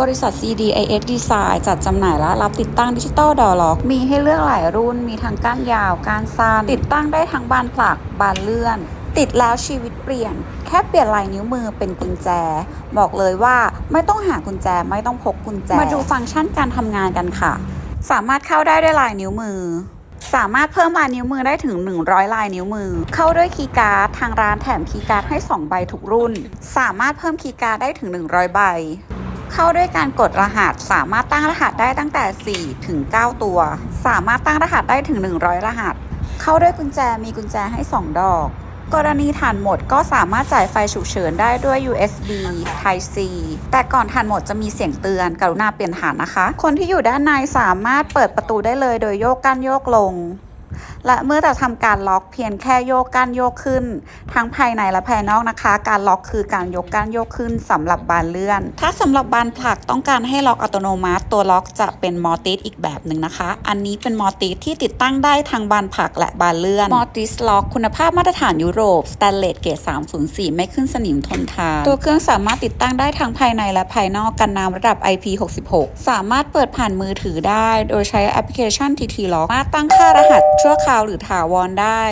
บริษัท CDIS Design จัดจำหน่ายและรับติดตั้งดิจิตอลดอล็อก มีให้เลือกหลายรุ่น มีทั้งก้านยาว ก้านสั้น ติดตั้งได้ทั้งบานผลัก บานเลื่อน ติดแล้วชีวิตเปลี่ยน แค่เปลี่ยนลายนิ้วมือเป็นกุญแจ บอกเลยว่าไม่ต้องหากุญแจ ไม่ต้องพกกุญแจ มาดูฟังก์ชันการทำงานกันค่ะ สามารถเข้าได้ด้วยลายนิ้วมือสามารถเพิ่มลายนิ้วมือได้ถึง 100 ลายนิ้วมือ เข้าด้วยคีย์การ์ดทางร้านแถมคีย์การ์ดให้ 2 ใบทุกรุ่น สามารถเพิ่มคีย์การ์ดได้ถึง 100 ใบ เข้าด้วยการกดรหัส สามารถตั้งรหัสได้ตั้งแต่ 4 ถึง 9 ตัว สามารถตั้งรหัสได้ถึง 100 รหัส เข้าด้วยกุญแจมีกุญแจให้ 2 ดอก กรณีฐานหมดก็สามารถจ่ายไฟฉุกเฉินได้ด้วย USB Type C แต่ก่อนฐานหมดจะมีเสียงเตือนกรุณาเปลี่ยนฐานนะคะ คนที่อยู่ด้านในสามารถเปิดประตูได้เลยโดยโยกกั้นโยกลง และเมื่อจะทำการล็อกเพียงแค่โยกกั้นโยกขึ้น ทั้งภายในและภายนอกนะคะ การล็อกคือการยกกั้นโยกขึ้นสำหรับบานเลื่อน ถ้าสำหรับบานผลักต้องการให้ล็อกอัตโนมัติ ตัวล็อกจะเป็นมอร์ติสอีกแบบหนึ่งนะคะ อันนี้เป็นมอร์ติสที่ติดตั้งได้ทั้งบานผลักและบานเลื่อนมอร์ติสล็อกคุณภาพมาตรฐานยุโรปสแตนเลสเกรด304 ไม่ขึ้นสนิมทนทานตัวเครื่องสามารถติดตั้งได้ทั้งภายในและภายนอกกันน้ำระดับ IP66 สามารถเปิดผ่านมือถือได้ โดยใช้แอปพลิเคชัน TT Lock มาตั้งค่ารหัสชั่วคราวหรือถาวรได้